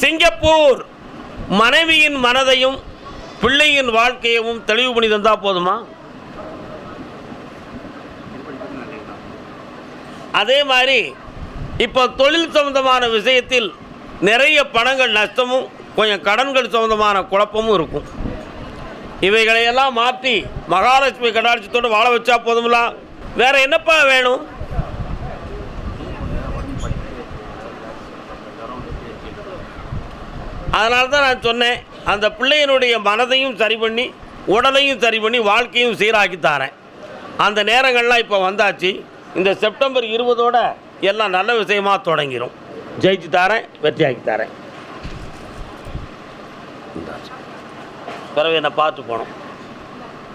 Singapore மனைவியின் மனதையும் பிள்ளையின் வாழ்க்கையவும் தெளிவு பண்ணி தந்தால் போதுமா? அதே மாதிரி இப்போ தொழில் சம்பந்தமான விஷயத்தில் நிறைய பணங்கள் நஷ்டமும் கொஞ்சம் கடன்கள் சம்பந்தமான குழப்பமும் இருக்கும். இவைகளையெல்லாம் மாற்றி மகாலட்சுமி கடாட்சியத்தோடு வாழ வச்சா போதுங்களா வேறு என்னப்பா வேணும்? அதனால தான் நான் சொன்னேன் அந்த பிள்ளையினுடைய மனதையும் சரி பண்ணி உடலையும் சரி பண்ணி வாழ்க்கையும் சீராக்கி தாரேன். அந்த நேரங்கள்லாம் இப்போ வந்தாச்சு. இந்த செப்டம்பர் இருபதோட எல்லாம் நல்ல விஷயமாக தொடங்கிடும் ஜெயிச்சு தாரேன் வெற்றியாக்கி தாரேன். பிறகு என்னை பார்த்து போனோம்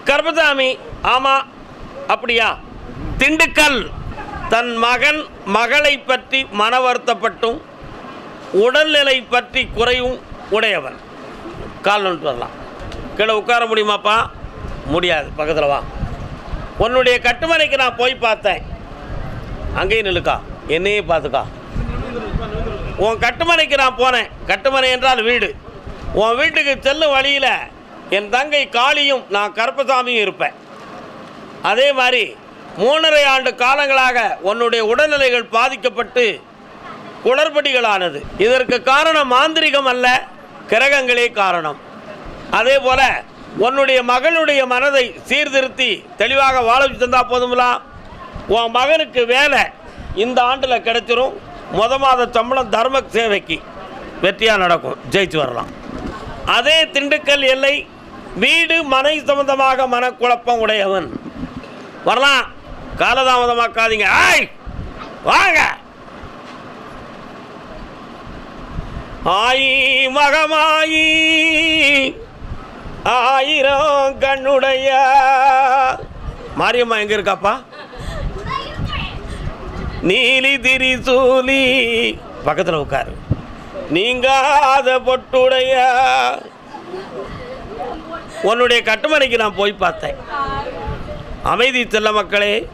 கர்பசாமி ஆமாம் அப்படியா? திண்டுக்கல் தன் மகன் மகளை பற்றி மன வருத்தப்பட்டும் உடல்நிலை பற்றி குறையும் உடையவன். கால் நோட்டு வரலாம். கீழே உட்கார முடியுமாப்பா? முடியாது. பக்கத்தில் வா. உன்னுடைய கட்டுமனைக்கு நான் போய் பார்த்தேன். அங்கேயும் நிலுக்கா என்னையே பார்த்துக்கா. உன் கட்டுமனைக்கு நான் போனேன். கட்டுமனை என்றால் வீடு. உன் வீட்டுக்கு செல்லும் வழியில் என் தங்கை காளியும் நான் கருப்பசாமியும் இருப்பேன். அதே மாதிரி மூணரை ஆண்டு காலங்களாக உன்னுடைய உடல்நிலைகள் பாதிக்கப்பட்டு குளறுபடிகளானது. இதற்கு காரணம் மாந்திரிகம் அல்ல. கிரகங்களே காரணம். அதே போல உன்னுடைய மகளுடைய மனதை சீர்திருத்தி தெளிவாக வாழ வச்சு தந்தால் போதுங்களா உன் மகனுக்கு வேலை இந்த ஆண்டில் கிடைச்சிரும். முத மாத சம்பளம் தர்ம சேவைக்கு வெற்றியாக நடக்கும். ஜெயிச்சு வரலாம். அதே திண்டுக்கல் எல்லை வீடு மனை சம்பந்தமாக மனக்குழப்பம் உடையவன். வரலாம். காலதாமதமாக்காதீங்க. ஆய்! வாங்க! ஆயி மகமாயி ஆயிரம் கண்ணுடைய. மாரியம்மா எங்க இருக்காப்பா? நீலி திரிசூலி பக்கத்தில் உட்காரு. நீங்காத பொட்டுடைய. உன்னுடைய கட்டுமனைக்கு நான் போய் பார்த்தேன். அமைதி செல்ல மக்களே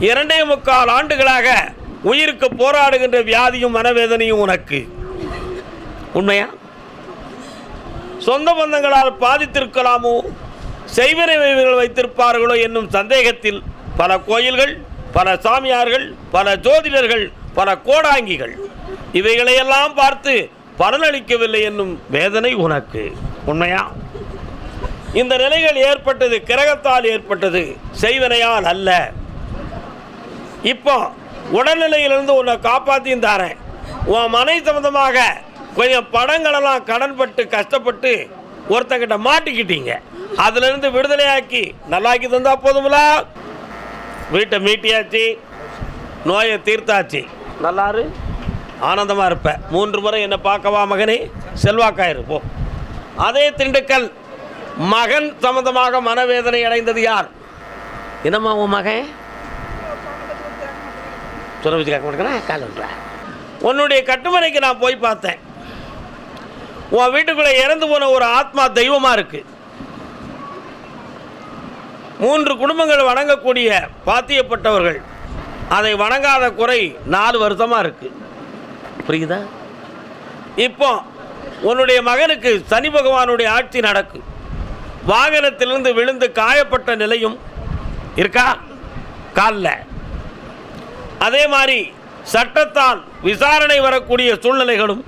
இரண்டே முக்கால் ஆண்டுகளாக உயிருக்கு போராடுகின்ற வியாதியும் மனவேதனையும் உனக்கு. உண்மையா? சொந்த பந்தங்களால் பாதித்திருக்கலாமோ? செய்வனை வைத்திருப்பார்களோ என்னும் சந்தேகத்தில் பல கோயில்கள் பல சாமியார்கள் பல ஜோதிடர்கள் பல கோடாங்கிகள். இவைகளையெல்லாம் பார்த்து பலனளிக்கவில்லை என்னும் வேதனை உனக்கு. உண்மையா? இந்த நிலைகள் ஏற்பட்டது கிரகத்தால் ஏற்பட்டது செய்வனையால் அல்ல. இப்போ உடல்நிலையிலிருந்து உன்னை காப்பாற்றியும் தாரேன். உன் மனை சம்மந்தமாக கொஞ்சம் படங்களெல்லாம் கடன்பட்டு கஷ்டப்பட்டு ஒருத்தங்கிட்ட மாட்டிக்கிட்டீங்க. அதுலேருந்து விடுதலையாக்கி நல்லாக்கி தந்தால் போதுங்களா வீட்டை மீட்டியாச்சு. நோயை தீர்த்தாச்சு. நல்லாரு? ஆனந்தமாக இருப்பேன் மூன்று முறை என்னை பார்க்கவா மகனே? செல்வாக்காயிரு போ. அதே திண்டுக்கல் மகன் சம்பந்தமாக மனவேதனை அடைந்தது யார்? என்னம்மா உன் மகன்? சொல்ல கேட்க மாட்டேங்கிறேன் கால் விட்டுறேன். உன்னுடைய கட்டுமனைக்கு நான் போய் பார்த்தேன். உன் வீட்டுக்குள்ளே இறந்து போன ஒரு ஆத்மா தெய்வமாக இருக்குது மூன்று குடும்பங்கள் வணங்கக்கூடிய பாத்தியப்பட்டவர்கள். அதை வணங்காத குறை நாலு வருஷமாக இருக்கு. புரியுதா? இப்போ உன்னுடைய மகனுக்கு சனி பகவானுடைய ஆட்சி நடக்கு. வாகனத்திலிருந்து விழுந்து காயப்பட்ட நிலையும் இருக்கா? காலில். அதே மாதிரி சட்டத்தால் விசாரணை வரக்கூடிய சூழ்நிலைகளும்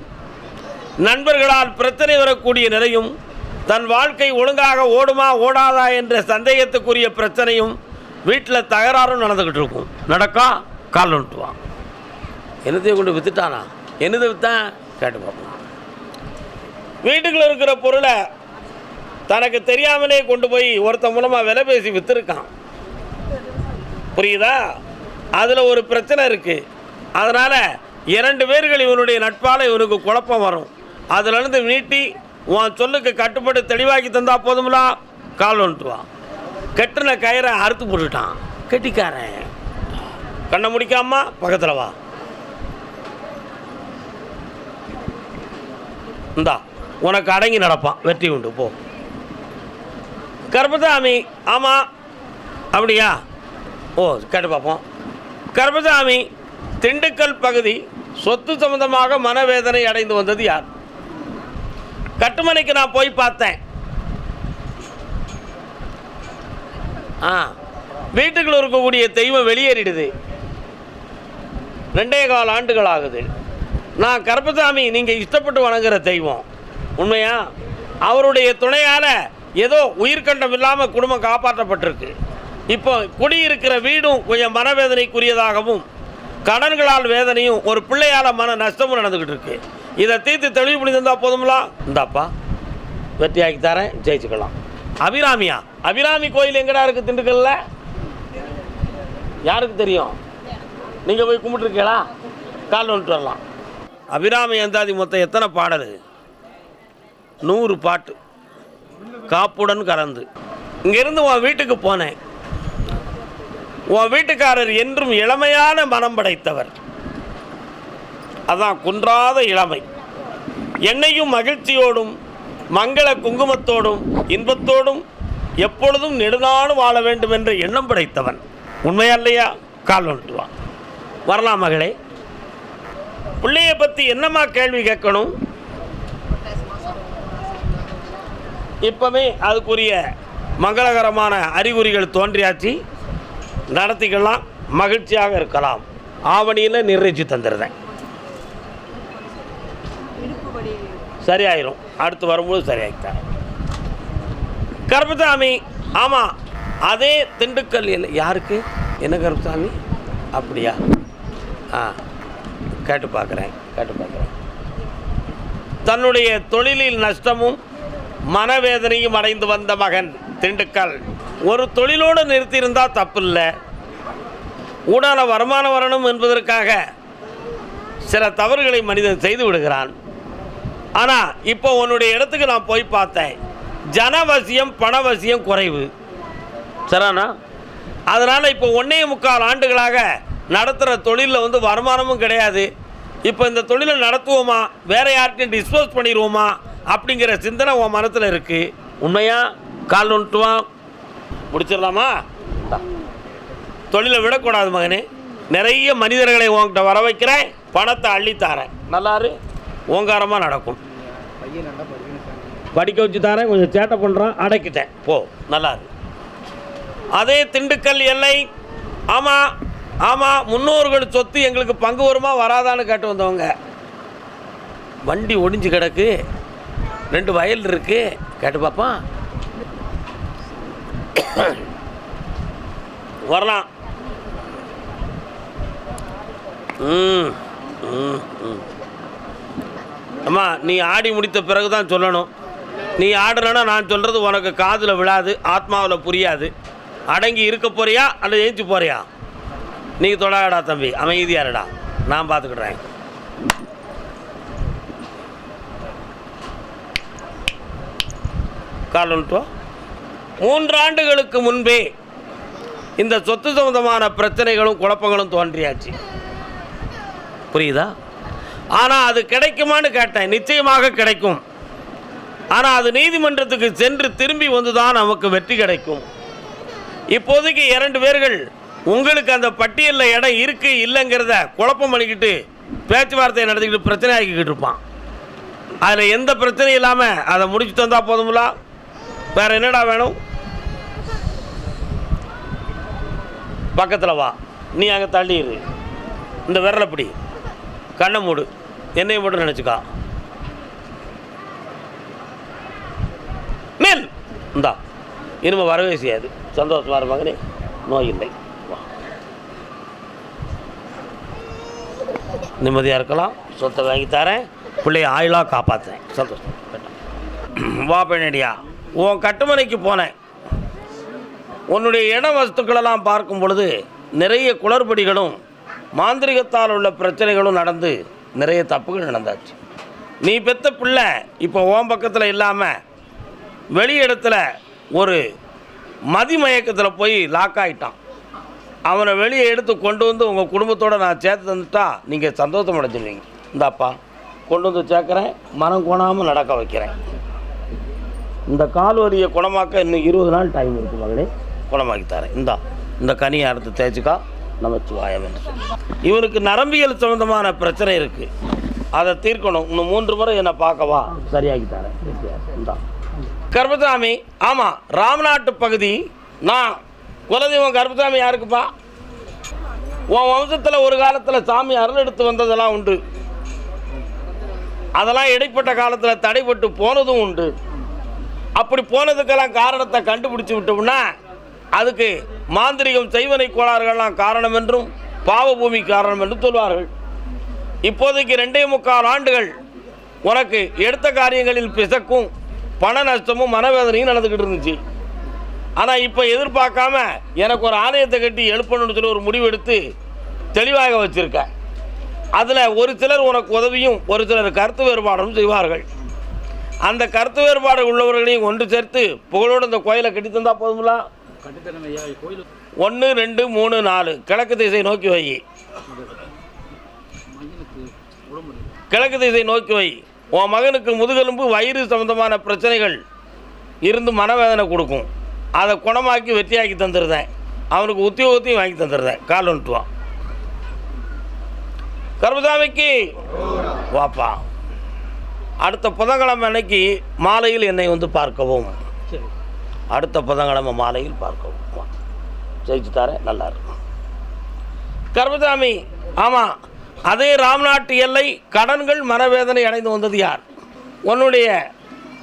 நண்பர்களால் பிரச்சனை வரக்கூடிய நிலையும் தன் வாழ்க்கை ஒழுங்காக ஓடுமா ஓடாதா என்ற சந்தேகத்துக்குரிய பிரச்சனையும் வீட்டில் தகராறும் நடந்துக்கிட்டு இருக்கும். நடக்கா? கால் நட்டுவான் என்னத்தையும் கொண்டு வித்துட்டானா? என்னது வித்தான் கேட்டு பார்ப்போம். வீட்டுக்குள்ள இருக்கிற பொருளை தனக்கு தெரியாமலே கொண்டு போய் ஒருத்தன் மூலமாக விலை பேசி விற்றுருக்கான் புரியுதா? அதில் ஒரு பிரச்சனை இருக்குது அதனால் இரண்டு பேர்கள் இவனுடைய நட்பால் இவனுக்கு குழப்பம் வரும். அதிலிருந்து நீட்டி உன் சொல்லுக்கு கட்டுப்பட்டு தெளிவாக்கி தந்தால் போதுமெல்லாம் கால் வந்துட்டுவான் கெட்டின கயிறை அறுத்து போட்டுட்டான். கெட்டிக்காரன். கண்ணை முடிக்காம பக்கத்தில் வா. இந்தா உனக்கு அடங்கி நடப்பான். வெற்றி உண்டு போ. கர்பசாமி ஆமாம் அப்படியா? ஓ கேட்டு பார்ப்போம் கர்மசாமி திண்டுக்கல் பகுதி சொத்து சம்பந்தமாக மனவேதனை அடைந்து வந்தது யார்? கட்டுமனைக்கு நான் போய் பார்த்தேன். ஆ வீட்டுக்குள்ள இருக்கக்கூடிய தெய்வம் வெளியேறிடுது. ரெண்டே கால் ஆண்டுகள் ஆகுது. நான் கருப்பசாமி நீங்கள் இஷ்டப்பட்டு வணங்குற தெய்வம். உண்மையா? அவருடைய துணையால் ஏதோ உயிர்கண்டம் இல்லாமல் குடும்பம் காப்பாற்றப்பட்டிருக்கு. இப்போ குடியிருக்கிற வீடும் கொஞ்சம் மனவேதனைக்குரியதாகவும் கடன்களால் வேதனையும் ஒரு பிள்ளையால் மன நஷ்டமும் நடந்துக்கிட்டு இருக்கு. இதை தீர்த்து தெளிவு பண்ணியிருந்தா போதுங்களா இந்தாப்பா வெற்றியாக்கி தரேன் ஜெயிச்சுக்கலாம். அபிராமியா அபிராமி கோயில் எங்கடா இருக்கு திண்டுக்கல்ல? யாருக்கு தெரியும்? நீங்கள் போய் கும்பிட்டுருக்கீங்களா? கால் வந்துட்டு வரலாம். அபிராமி எந்தாதி மொத்தம் எத்தனை பாடல்? நூறு பாட்டு. காப்புடன் கலந்து. இங்கேருந்து உன் வீட்டுக்கு போனேன். உன் வீட்டுக்காரர் என்றும் இளமையான மனம் படைத்தவர். அதான் குன்றாத இளமை. என்னையும் மகிழ்ச்சியோடும் மங்கள குங்குமத்தோடும் இன்பத்தோடும் எப்பொழுதும் நெடுநாடு வாழ வேண்டும் என்ற எண்ணம் படைத்தவன். உண்மையா இல்லையா கால் வந்துட்டு வரலாம் மகளே. பிள்ளைய பற்றி என்னம்மா கேள்வி கேட்கணும்? இப்போவே அதுக்குரிய மங்களகரமான அறிகுறிகள் தோன்றியாச்சு. நடத்திக்கலாம் மகிழ்ச்சியாக இருக்கலாம். ஆவணியில் நிறைவேற்றி தந்துடுறேன் சரியாயிரும். அடுத்து வரும்போது சரியாகிட்டார் கருப்பசாமி ஆமாம் அதே திண்டுக்கல் யாருக்கு? என்ன கருப்பசாமி? அப்படியா? ஆ கேட்டு பார்க்குறேன் கேட்டு பார்க்குறேன். தன்னுடைய தொழிலில் நஷ்டமும் மனவேதனையும் அடைந்து வந்த மகன் திண்டுக்கல். ஒரு தொழிலோடு நிறுத்தியிருந்தால் தப்பில்லை. ஊடால வருமானம் வரணும் என்பதற்காக சில தவறுகளை மனிதன் செய்து விடுகிறான். ஆனால் இப்போ உன்னுடைய இடத்துக்கு நான் போய் பார்த்தேன். ஜனவசியம் பணவசியம் குறைவு. சரிண்ணா அதனால் இப்போ ஒன்றே முக்கால் ஆண்டுகளாக நடத்துகிற தொழிலில் வந்து வருமானமும் கிடையாது. இப்போ இந்த தொழிலை நடத்துவோமா? வேறு யார்கிட்டையும் டிஸ்போஸ் பண்ணிடுவோமா? அப்படிங்கிற சிந்தனை உன் மனத்தில் இருக்குது உண்மையாக கால் ஒன்றுவா முடிச்சிடலாமா? தொழிலை விடக்கூடாது மகனே. நிறைய மனிதர்களை உன்கிட்ட வர வைக்கிறேன் பணத்தை அள்ளித்தாரேன். நல்லாரு? ஓங்காரமாக நடக்கும். படிக்க வச்சு தாரேன் கொஞ்சம் சேட்டை பண்ணுறான் அடக்கிட்டேன். போ நல்லாரு. அதே திண்டுக்கல் எல்லை ஆமாம் ஆமாம் முன்னோர்கள் சொத்து எங்களுக்கு பங்கு வருமா வராதான்னு கேட்டு வந்தவங்க. வண்டி ஒடிஞ்சு கிடக்கு ரெண்டு வயல் இருக்குது கேட்டு பார்ப்பான் வரலாம். ம் ம் ம். அம்மா நீ ஆடி முடித்த பிறகு தான் சொல்லணும். நீ ஆடுறனா நான் சொல்கிறது உனக்கு காதில் விழாது ஆத்மாவில் புரியாது. அடங்கி இருக்க போறியா அல்லது ஏஞ்சி போறியா? நீ தொடாடா தம்பி அமைதியாருடா நான் பார்த்துக்கிடுறேன் கால் வந்துட்டோ மூன்றாண்டுகளுக்கு முன்பே இந்த சொத்து சம்பந்தமான பிரச்சனைகளும் குழப்பங்களும் தோன்றியாச்சு. புரியுதா? ஆனால் அது கிடைக்குமான்னு கேட்டேன். நிச்சயமாக கிடைக்கும். ஆனால் அது நீதிமன்றத்துக்கு சென்று திரும்பி வந்து தான் நமக்கு வெற்றி கிடைக்கும். இப்போதைக்கு இரண்டு பேர்கள் உங்களுக்கு அந்த பட்டியலில் இடம் இருக்குது இல்லைங்கிறத குழப்பம் பண்ணிக்கிட்டு பேச்சுவார்த்தை நடத்திக்கிட்டு பிரச்சனை ஆக்கிக்கிட்டு இருப்பான். அதில் எந்த பிரச்சனையும் இல்லாமல் அதை முடிச்சு தந்தால் போதுங்களா வேறு என்னடா வேணும்? பக்கத்தில் வா. நீ அங்கே தள்ளிடு இந்த விரலை பிடி. கண்ணை மூடு. என்னையும் மட்டும் நினச்சிக்கா. மேல். இந்தா. இனிமே வரவே செய்யாது. சந்தோஷமா இரு நோய் இல்லை. வா. நிம்மதியாக இருக்கலாம். சொத்தை வாங்கி தரேன். பிள்ளைய ஆயுளாக காப்பாற்றுறேன் சந்தோஷம். வா பெண்ணடியா உன் கட்டுமனைக்கு போனேன். உன்னுடைய இன வஸ்துக்களெல்லாம் பார்க்கும் பொழுது நிறைய குளறுபடிகளும் மாந்திரிகத்தால் உள்ள பிரச்சனைகளும் நடந்து நிறைய தப்புகள் நடந்தாச்சு. நீ பெத்த பிள்ளை இப்போ ஓம் பக்கத்தில் இல்லாமல் வெளி இடத்துல ஒரு மதிமயக்கத்தில் போய் லாக் ஆகிட்டான் அவனை வெளியே எடுத்து கொண்டு வந்து உங்கள் குடும்பத்தோடு நான் சேர்த்து தந்துட்டா நீங்கள் சந்தோஷம் அடைஞ்சிருவீங்க. இந்தாப்பா கொண்டு வந்து சேர்க்குறேன் மனம் கோணாமல் நடக்க வைக்கிறேன். இந்த கால் வரியை குணமாக்க இன்னும் இருபது நாள் டைம் இருக்குது மகளே. குணமாக்கி தரேன். இந்தா இந்த கனியை அறுத்து தேய்ச்சிக்கா நமச்சிவாயம் என்று இவருக்கு இவனுக்கு நரம்பியல் சம்பந்தமான பிரச்சனை இருக்குது அதை தீர்க்கணும். இன்னும் மூன்று முறை என்னை பார்க்கவா? சரியாகி தரேன். இந்தா. கர்பசாமி ஆமாம் ராமநாட்டு பகுதி நான் குலதெய்வம் கர்பசாமி யாருக்குப்பா? உன் வம்சத்தில் ஒரு காலத்தில் சாமி அருள் எடுத்து வந்ததெல்லாம் உண்டு. அதெல்லாம் இடைப்பட்ட காலத்தில் தடைப்பட்டு போனதும் உண்டு. அப்படி போனதுக்கெல்லாம் காரணத்தை கண்டுபிடிச்சி விட்டோம்னா அதுக்கு மாந்திரிகம் செய்வனை கோளாறுகள்லாம் காரணம் என்றும் பாவபூமி காரணம் என்றும் சொல்வார்கள். இப்போதைக்கு ரெண்டே முக்கால் ஆண்டுகள் உனக்கு எடுத்த காரியங்களில் பிசக்கும் பண நஷ்டமும் மனவேதனையும் நடந்துக்கிட்டு இருந்துச்சு. ஆனால் இப்போ எதிர்பார்க்காம எனக்கு ஒரு ஆலயத்தை கட்டி எழுப்பணும்னு சொல்லி ஒரு முடிவு எடுத்து தெளிவாக வச்சுருக்க. அதில் ஒரு சிலர் உனக்கு உதவியும் ஒரு சிலர் கருத்து வேறுபாடும் செய்வார்கள். அந்த கருத்து வேறுபாடு உள்ளவர்களையும் ஒன்று சேர்த்து புகழோடு இந்த கோயிலை கட்டி தந்தால் போதுங்களா ஒன்று ரெண்டு மூணு நாலு. கிழக்கு திசை நோக்கி வை. கிழக்கு திசை நோக்கி வை. உன் மகனுக்கு முதுகெலும்பு வயிறு சம்பந்தமான பிரச்சனைகள் இருந்து மனவேதனை கொடுக்கும். அதை குணமாக்கி வெற்றியாக்கி தந்துடுறேன் அவனுக்கு உத்தியோகத்தையும் வாங்கி தந்துடுறேன் கால் வந்துட்டுவான் கருமசாமிக்கு வாப்பா. அடுத்த புதன்கிழமை அன்னைக்கு மாலையில் என்னை வந்து பார்க்கவும். அடுத்த புதன்கிழமை மாலையில் பார்க்கவும். ஜெயிச்சு தரேன் நல்லா இருக்கும் கர்மசாமி ஆமாம் அதே ராம்நாட்டு எல்லை கடன்கள் மனவேதனை அடைந்து வந்தது யார்? உன்னுடைய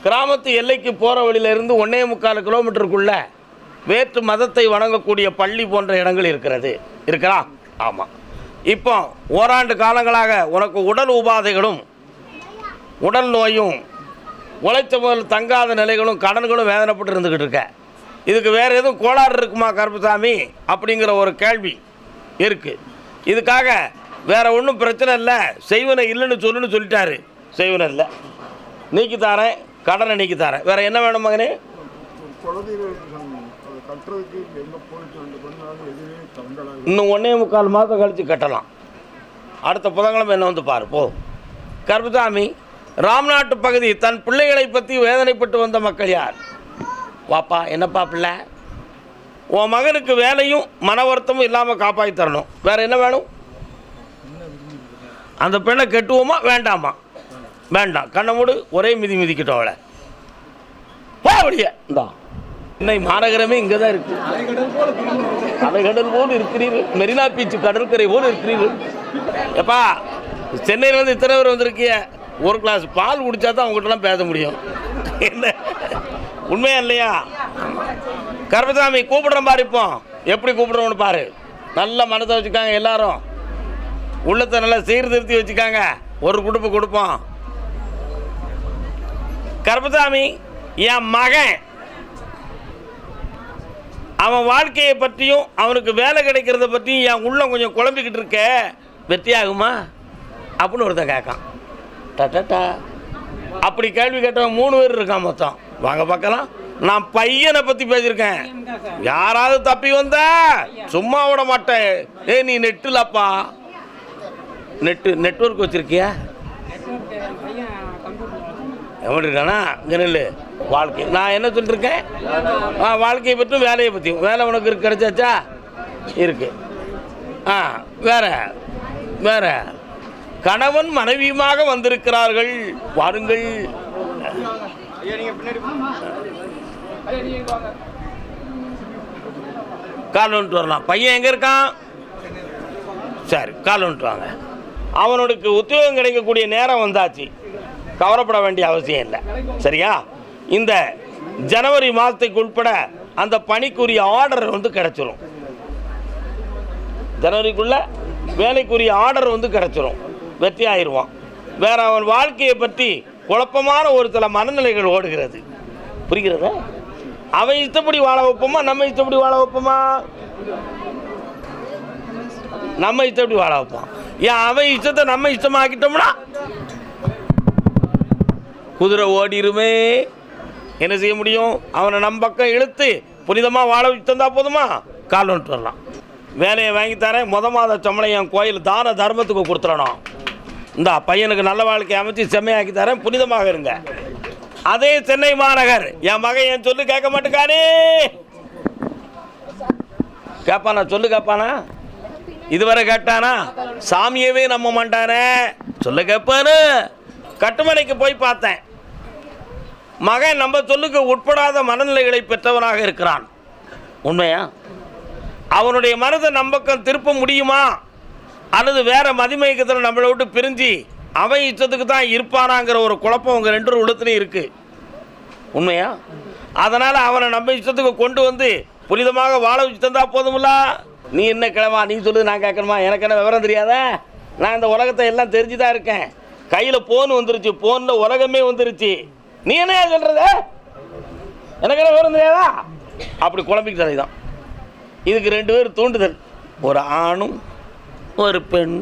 கிராமத்து எல்லைக்கு போகிற வழியிலிருந்து ஒன்றே முக்கால் கிலோமீட்டருக்குள்ள வேற்று மதத்தை வணங்கக்கூடிய பள்ளி போன்ற இடங்கள் இருக்கிறது. இருக்கிறா ஆமாம் இப்போ ஓராண்டு காலங்களாக உனக்கு உடல் உபாதைகளும் உடல் நோயும் உழைச்ச முதல் தங்காத நிலைகளும் கடன்களும் வேதனைப்பட்டு இருந்துக்கிட்டு இருக்கேன் இதுக்கு வேறு எதுவும் கோளாறு இருக்குமா கருப்புசாமி? அப்படிங்கிற ஒரு கேள்வி இருக்குது இதுக்காக வேறு ஒன்றும் பிரச்சனை இல்லை. செய்வனை இல்லைன்னு சொல்லுன்னு சொல்லிட்டாரு. செய்வனை இல்லை. நீக்கி தாரேன் கடனை நீக்கி தாரேன். என்ன வேணும் மகனே? இன்னும் ஒன்றே முக்கால் மாதம் கழித்து கட்டலாம். அடுத்த புதன்கிழமை என்ன வந்து பாரு போ. கருப்புசாமி ராம்நாட்டு பகுதி தன் பிள்ளைகளை பற்றி வேதனைப்பட்டு வந்த மக்கள் யார்? வாப்பா என்னப்பா பிள்ளை? உன் மகனுக்கு வேலையும் மன வருத்தமும் இல்லாமல் காப்பாற்றி தரணும். வேறு என்ன வேணும்? அந்த பெண்ணை கெட்டுவோமா? வேண்டாமா? வேண்டாம். கண்ணை மூடு ஒரே மிதி மிதிக்கிட்டோம் அவளை. போ அப்படியே இந்தா. இன்னை மாநகரமே இங்கே தான் இருக்கு. அலைகடல் போல் இருக்கிறீர்கள். மெரினா பீச் கடற்கரை போல் இருக்கிறீர்கள். எப்பா சென்னையிலேருந்து இத்தனை பேர் வந்திருக்கிய? ஒரு கிளாஸ் பால் குடிச்சா தான் அவங்ககிட்டலாம் பேச முடியும். என்ன? உண்மையா இல்லையா? கருப்பசாமி கூப்பிடுறோம் பாரு இப்போ எப்படி கூப்பிடுறோம்னு பாரு. நல்ல மனதை வச்சுக்காங்க எல்லாரும். உள்ளத்தை நல்லா சீர்திருத்தி வச்சுக்காங்க. ஒரு குடுப்பு கொடுப்போம். கருப்பசாமி என் மகன். அவன் வாழ்க்கையை பற்றியும் அவனுக்கு வேலை கிடைக்கிறத பற்றியும் என் உள்ளம் கொஞ்சம் குழம்பிக்கிட்டு இருக்க. வெற்றியாகுமா? அப்படின்னு ஒருத்தன் கேட்கான். டட்டா. அப்படி கேள்வி கேட்டவன் மூணு பேர் இருக்கான் மொத்தம். வாங்க பார்க்கலாம். நான் பையனை பற்றி பேசியிருக்கேன். யாராவது தப்பி வந்த சும்மா விட மாட்டேன். ஏ நீ நெட்டுலப்பா. நெட்டு நெட்ஒர்க் வச்சிருக்கியா? எப்படி இருக்கானா? இங்கே நில்லு. வாழ்க்கை. நான் என்ன சொல்லிருக்கேன்? ஆ வாழ்க்கையை பற்றியும் வேலையை பற்றியும். வேலை உனக்கு கிடைச்சாச்சா? இருக்கு. ஆ வேற. வேற. கணவன் மனைவியுமாக வந்திருக்கிறார்கள். வாருங்கள். கால் வந்துட்டு வரலாம். பையன் எங்கே இருக்கான்? சரி கால் வந்துட்டு வாங்க. அவனுக்கு உத்தியோகம் கிடைக்கக்கூடிய நேரம் வந்தாச்சு. கவலைப்பட வேண்டிய அவசியம் இல்லை. சரியா? இந்த ஜனவரி மாதத்துக்கு உட்பட அந்த பணிக்குரிய ஆர்டர் வந்து கிடைச்சிரும். ஜனவரிக்குள்ள வேலைக்குரிய ஆர்டர் வந்து கிடைச்சிரும். வெற்றி ஆயிடுவான் வேற அவன் வாழ்க்கையை பற்றி குழப்பமான ஒரு சில மனநிலைகள் ஓடுகிறது. புரிகிறதா? அவன் இஷ்டப்படி வாழ வைப்போமா? நம்ம இஷ்டப்படி வாழ வைப்போமா? நம்ம இஷ்டப்படி வாழ வைப்போம். ஏன் அவன் இஷ்டத்தை நம்ம இஷ்டமாக்கிட்டோம்னா? குதிரை ஓடிருமே. என்ன செய்ய முடியும்? அவனை நம்ம பக்கம் இழுத்து புனிதமாக வாழ வச்சு தந்தா போதுமா? கால் வந்துட்டு வரலாம். வேலையை வாங்கி தரேன். முத மாத சம்பளம் என் கோயில் தான தர்மத்துக்கு கொடுத்துடணும். இந்த பையனுக்கு நல்ல வாழ்க்கை அமைச்சு செம்மையாக்கி தரேன். புனிதமாக இருங்க. அதே சென்னை மாநகர். என் மகன் என் சொல்லு கேட்க மாட்டேக்கானே கேட்பானா? சொல்லு கேட்பானா? இதுவரை கேட்டானா? சாமியவே நம்ப மாட்டானே. சொல்ல கேட்பானு. கட்டுமனைக்கு போய் பார்த்தேன். மகன் நம்ம சொல்லுக்கு உட்படாத மனநிலைகளை பெற்றவனாக இருக்கிறான். உண்மையா? அவனுடைய மனதை நம்பக்கம் திருப்ப முடியுமா? அல்லது வேற மதிமயக்கத்தில் நம்மளை விட்டு பிரிஞ்சு அவன் இஷ்டத்துக்கு தான் இருப்பானாங்கிற ஒரு குழப்பம் உங்கள் ரெண்டு உள்ளத்துலையும் இருக்குது உண்மையா? அதனால் அவனை நம்ம இஷ்டத்துக்கு கொண்டு வந்து புனிதமாக வாழ வச்சு தந்தால் போதுமில்ல? நீ என்ன கிழமா நீ சொல்லு நான் கேட்கணுமா? எனக்கு என்ன விவரம் தெரியாத? நான் இந்த உலகத்தை எல்லாம் தெரிஞ்சு தான் இருக்கேன். கையில் ஃபோன் வந்துருச்சு. ஃபோனில் உலகமே வந்துருச்சு. நீ என்ன சொல்கிறத எனக்கு என்ன விவரம் தெரியாதா? அப்படி குழம்பிக்கிட்டதை தான் இதுக்கு ரெண்டு பேர் தூண்டுதல். ஒரு ஆணும் ஒரு பெண்.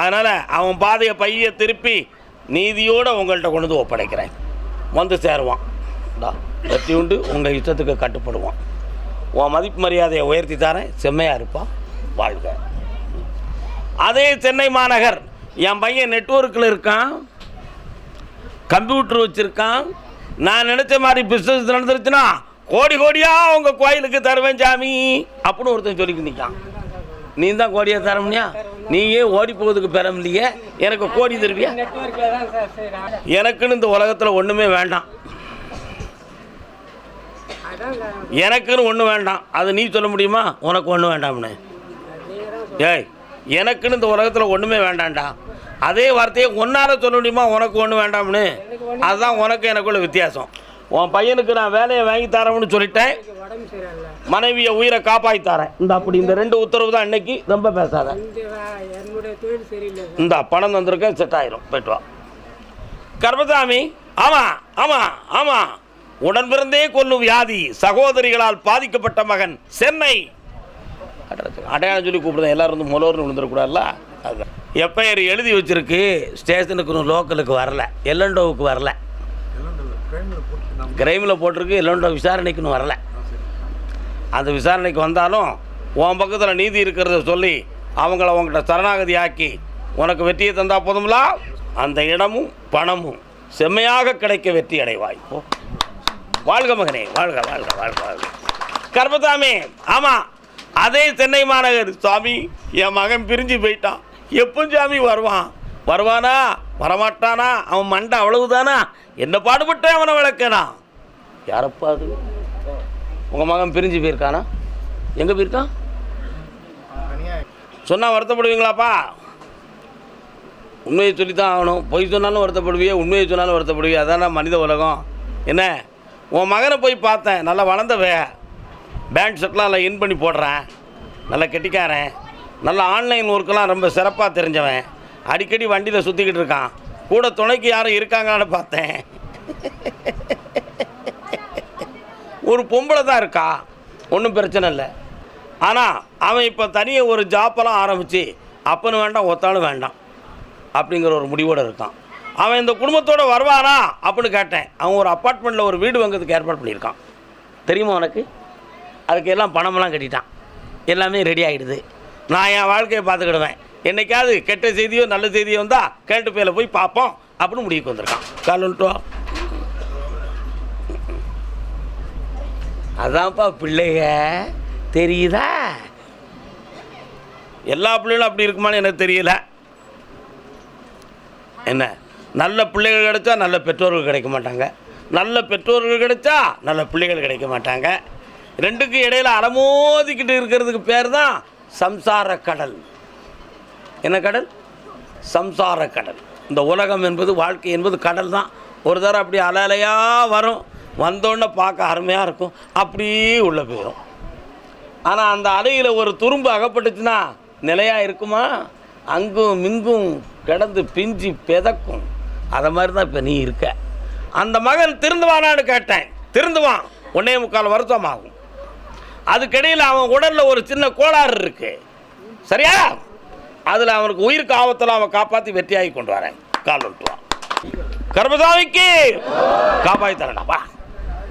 அதனால் அவன் பாதையை பைய திருப்பி நீதியோடு உங்கள்கிட்ட கொண்டு வந்து ஒப்படைக்கிறேன். வந்து சேருவான். இந்தா, வெற்றி உண்டு உங்கள் இஷ்டத்துக்கு கட்டுப்படுவான். உன் மதிப்பு மரியாதையை உயர்த்தி தரேன் செம்மையாக இருப்பான் வாழ்க. அதே சென்னை மாநகர் என் பையன் நெட்வொர்க்கில் இருக்கான் கம்ப்யூட்டர் வச்சுருக்கான். நான் நினச்ச மாதிரி பிஸ்னஸ் நடந்துருச்சுன்னா கோடி கோடியாக உங்கள் கோயிலுக்கு தருவேன் சாமி அப்படின்னு ஒருத்தன் சொல்லிட்டு நிற்கான் நீ தான் கோடியை தர முடியா? நீயே ஓடி போவதுக்கு பெற முடியே? எனக்கு கோடி தருவியா? எனக்குன்னு இந்த உலகத்தில் ஒன்றுமே வேண்டாம். எனக்குன்னு ஒன்று வேண்டாம். அது நீ சொல்ல முடியுமா? உனக்கு ஒன்று வேண்டாம்னு. ஏய் எனக்குன்னு இந்த உலகத்தில் ஒன்றுமே வேண்டாம்டா. அதே வார்த்தையை ஒன்றால் சொல்ல முடியுமா? உனக்கு ஒன்று வேண்டாம்னு. அதுதான் உனக்கு எனக்குள்ள வித்தியாசம். உன் பையனுக்கு நான் வேலையை வாங்கி தரேன்னு சொல்லிட்டேன். மனைவியை உயிரை காப்பாற்றி தரேன் இந்த அப்படி இந்த ரெண்டு உத்தரவு தான் இன்னைக்கு ரொம்ப பேசாத. இந்த பணம் தந்திருக்கேன் செட் ஆயிரும். போயிட்டு வா. கர்மசாமி ஆமாம் ஆமாம் ஆமாம் உடன் பிறந்தே கொல்லும் வியாதி சகோதரிகளால் பாதிக்கப்பட்ட மகன் சென்னை. அடையாளம் சொல்லி கூப்பிடுதேன் எல்லாரும் வந்து முதல்வர்னு விழுந்துடக்கூடாதுல்ல? அதுதான் எஃப்ஐஆர் எழுதி வச்சிருக்கு ஸ்டேஷனுக்கு லோக்கலுக்கு வரல எல்லண்டோவுக்கு வரல. கிரைமில் போட்டிருக்கு எல்லண்டோ விசாரணைக்குன்னு வரல. அந்த விசாரணைக்கு வந்தாலும் உன் பக்கத்தில் நீதி இருக்கிறத சொல்லி அவங்கள உங்கள்கிட்ட சரணாகதி ஆக்கி உனக்கு வெற்றியை தந்தால் போதும்லா? அந்த இடமும் பணமும் செம்மையாக கிடைக்க வெற்றி அடைவாய். வாழ்க மகனே வாழ்க வாழ்க வாழ்க வாழ்க. கர்மசாமி ஆமாம் அதே சென்னை மாநகர். சுவாமி என் மகன் பிரிஞ்சு போயிட்டான். எப்போ சாமி வருவான்? வருவானா? வரமாட்டானா? அவன் மண்டை அவ்வளவுதானா? என்ன பாடுபட்டேன் அவனை விளக்கனா? யாரப்பா அது? உங்கள் மகன் பிரிஞ்சு போயிருக்கானா? எங்கே போயிருக்கான்? சொன்னால் வருத்தப்படுவீங்களாப்பா? உண்மையை சொல்லி தான் ஆகணும். பொய் சொன்னாலும் வருத்தப்படுவியே உண்மையை சொன்னாலும் வருத்தப்படுவியே. அதான மனித உலகம். என்ன? உன் மகனை போய் பார்த்தேன். நல்லா வளர்ந்தவே. பேண்ட் ஷர்ட்லாம் நல்லா இன் பண்ணி போடுறேன். நல்லா கெட்டிக்காரன். நல்லா ஆன்லைன் ஒர்க்கெல்லாம் ரொம்ப சிறப்பாக தெரிஞ்சவன். அடிக்கடி வண்டியில் சுற்றிக்கிட்டு இருக்கான். கூட துணைக்கு யாரும் இருக்காங்கன்னு பார்த்தேன். ஒரு பொம்பளை தான் இருக்கா? ஒன்றும் பிரச்சனை இல்லை. ஆனால் அவன் இப்போ தனியாக ஒரு ஜாப்பெல்லாம் ஆரம்பித்து அப்பனு வேண்டாம் ஒத்தாலும் வேண்டாம் அப்படிங்கிற ஒரு முடிவோடு இருக்கான். அவன் இந்த குடும்பத்தோடு வருவானா? அப்படின்னு கேட்டேன். அவன் ஒரு அப்பார்ட்மெண்ட்டில் ஒரு வீடு வாங்குறதுக்கு ஏற்பாடு பண்ணியிருக்கான். தெரியுமா உனக்கு? அதுக்கு எல்லாம் பணமெல்லாம் கட்டிட்டான். எல்லாமே ரெடி ஆகிடுது நான் என் வாழ்க்கையை பார்த்துக்கிடுவேன். என்னைக்காவது கெட்ட செய்தியோ நல்ல செய்தியோ வந்தால் கேட்டு பேரில் போய் பார்ப்போம் அப்படின்னு முடிவுக்கு வந்திருக்கான். கால் வந்துட்டு வா. அதான்ப்பா பிள்ளைக. தெரியுதா? எல்லா பிள்ளைகளும் அப்படி இருக்குமான்னு எனக்கு தெரியல. என்ன? நல்ல பிள்ளைகள் கிடைச்சா நல்ல பெற்றோர்கள் கிடைக்க மாட்டாங்க. நல்ல பெற்றோர்கள் கிடைச்சா நல்ல பிள்ளைகள் கிடைக்க மாட்டாங்க. ரெண்டுக்கு இடையில அலமோதிக்கிட்டு இருக்கிறதுக்கு பேர் தான் சம்சார கடல். என்ன கடல்? சம்சார கடல். இந்த உலகம் என்பது வாழ்க்கை என்பது கடல் தான் ஒரு தடவை அப்படி அலையாக வரும். வந்தோடனே பார்க்க அருமையாக இருக்கும். அப்படியே உள்ளே போயிடும் ஆனால் அந்த அலையில் ஒரு துரும்பு அகப்பட்டுச்சுன்னா நிலையாக இருக்குமா? அங்கும் மிங்கும் கிடந்து பிஞ்சு பிதக்கும். அதை மாதிரி தான் இப்போ நீ இருக்க. அந்த மகன் திருந்துவானான்னு கேட்டேன். திருந்துவான். ஒன்னே முக்கால் வருஷம் ஆகும். அதுக்கிடையில் அவன் உடலில் ஒரு சின்ன கோளாறு இருக்கு. சரியா? அதில் அவனுக்கு உயிருக்கு ஆபத்தில் அவன் காப்பாற்றி வெற்றியாகி கொண்டு வரேன். கால் விட்டுவான் கர்மசாமிக்கு! காப்பாற்றி தரேன்டா வா.